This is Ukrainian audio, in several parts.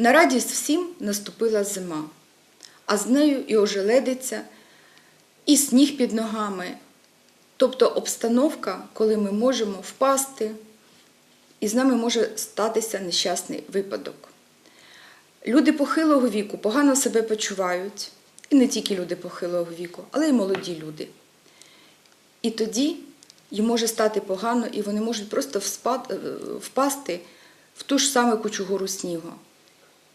На радість всім наступила зима, а з нею і ожеледиця, і сніг під ногами, тобто обстановка, коли ми можемо впасти, і з нами може статися нещасний випадок. Люди похилого віку погано себе почувають, і не тільки люди похилого віку, але й молоді люди. І тоді їм може стати погано, і вони можуть просто впасти в ту ж саму кучугуру снігу.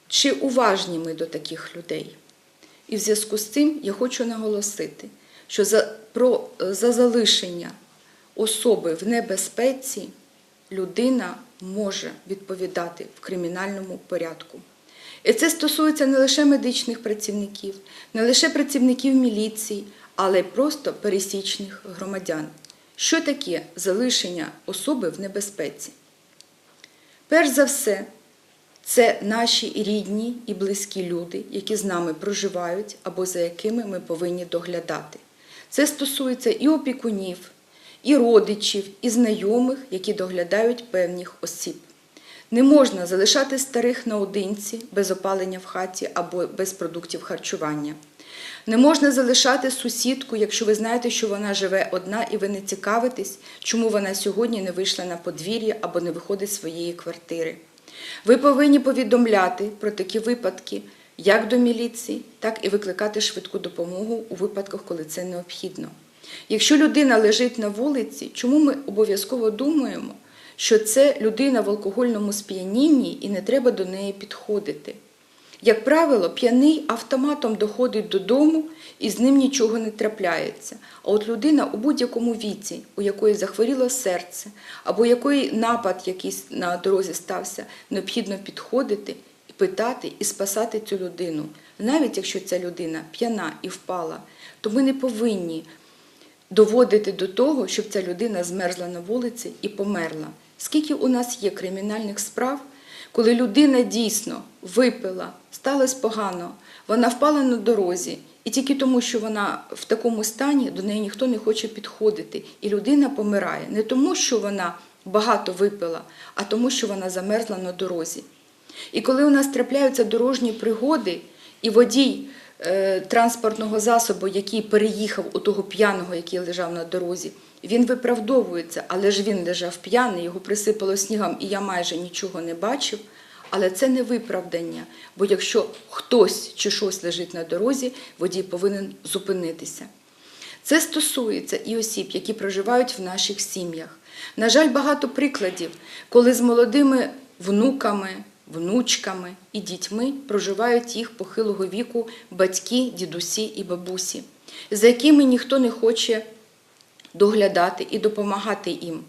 Чи уважні ми до таких людей? І в зв'язку з цим я хочу наголосити, що за, про, за залишення особи в небезпеці людина може відповідати в кримінальному порядку. І це стосується не лише медичних працівників, не лише працівників міліції, але й просто пересічних громадян. Що таке залишення особи в небезпеці? Перш за все, це наші рідні і близькі люди, які з нами проживають або за якими ми повинні доглядати. Це стосується і опікунів, і родичів, і знайомих, які доглядають певних осіб. Не можна залишати старих наодинці без опалення в хаті або без продуктів харчування. Не можна залишати сусідку, якщо ви знаєте, що вона живе одна і ви не цікавитесь, чому вона сьогодні не вийшла на подвір'я або не виходить з своєї квартири. Ви повинні повідомляти про такі випадки як до міліції, так і викликати швидку допомогу у випадках, коли це необхідно. Якщо людина лежить на вулиці, чому ми обов'язково думаємо, що це людина в алкогольному сп'янінні і не треба до неї підходити? Як правило, п'яний автоматом доходить додому і з ним нічого не трапляється. А от людина у будь-якому віці, у якої захворіло серце, або якої напад якийсь на дорозі стався, необхідно підходити питати і спасати цю людину. Навіть якщо ця людина п'яна і впала, то ми не повинні доводити до того, щоб ця людина змерзла на вулиці і померла. Скільки у нас є кримінальних справ, коли людина дійсно випила, сталося погано, вона впала на дорозі, і тільки тому, що вона в такому стані, до неї ніхто не хоче підходити, і людина помирає не тому, що вона багато випила, а тому, що вона замерзла на дорозі. І коли у нас трапляються дорожні пригоди, і водій транспортного засобу, який переїхав у того п'яного, який лежав на дорозі, він виправдовується, але ж він лежав п'яний, його присипало снігом, і я майже нічого не бачив. Але це не виправдання, бо якщо хтось чи щось лежить на дорозі, водій повинен зупинитися. Це стосується і осіб, які проживають в наших сім'ях. На жаль, багато прикладів, коли з молодими внуками, внучками і дітьми проживають їх похилого віку батьки, дідусі і бабусі, за якими ніхто не хоче доглядати і допомагати їм.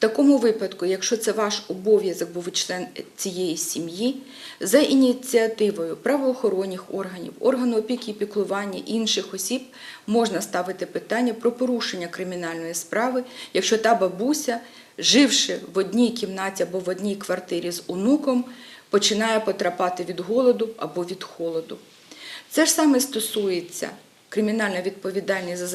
Такому випадку, якщо це ваш обов'язок, бо ви член цієї сім'ї, за ініціативою правоохоронних органів, органу опіки і піклування інших осіб можна ставити питання про порушення кримінальної справи, якщо та бабуся, живши в одній кімнаті або в одній квартирі з онуком, починає потрапати від голоду або від холоду. Це ж саме стосується кримінальна відповідальність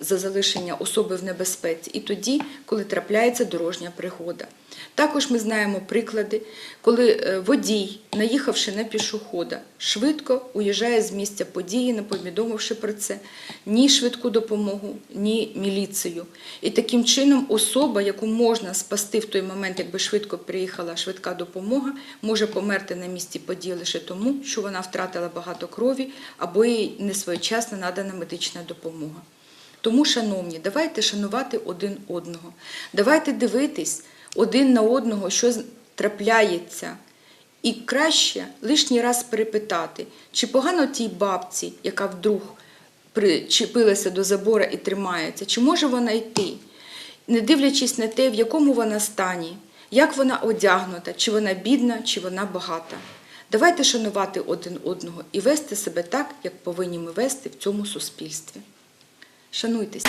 за залишення, особи в небезпеці і тоді, коли трапляється дорожня пригода. Також ми знаємо приклади, коли е, водій, наїхавши на пішохода, швидко уїжджає з місця події, не повідомивши про це ні швидку допомогу, ні міліцію. І таким чином особа, яку можна спасти в той момент, якби швидко приїхала швидка допомога, може померти на місці події лише тому, що вона втратила багато крові або їй несвоєчасно надана медична допомога. Тому, шановні, давайте шанувати один одного, давайте дивитись один на одного, що трапляється. І краще лишній раз перепитати, чи погано тій бабці, яка вдруг причепилася до забора і тримається, чи може вона йти, не дивлячись на те, в якому вона стані, як вона одягнута, чи вона бідна, чи вона багата. Давайте шанувати один одного і вести себе так, як повинні ми вести в цьому суспільстві. Шануйтесь.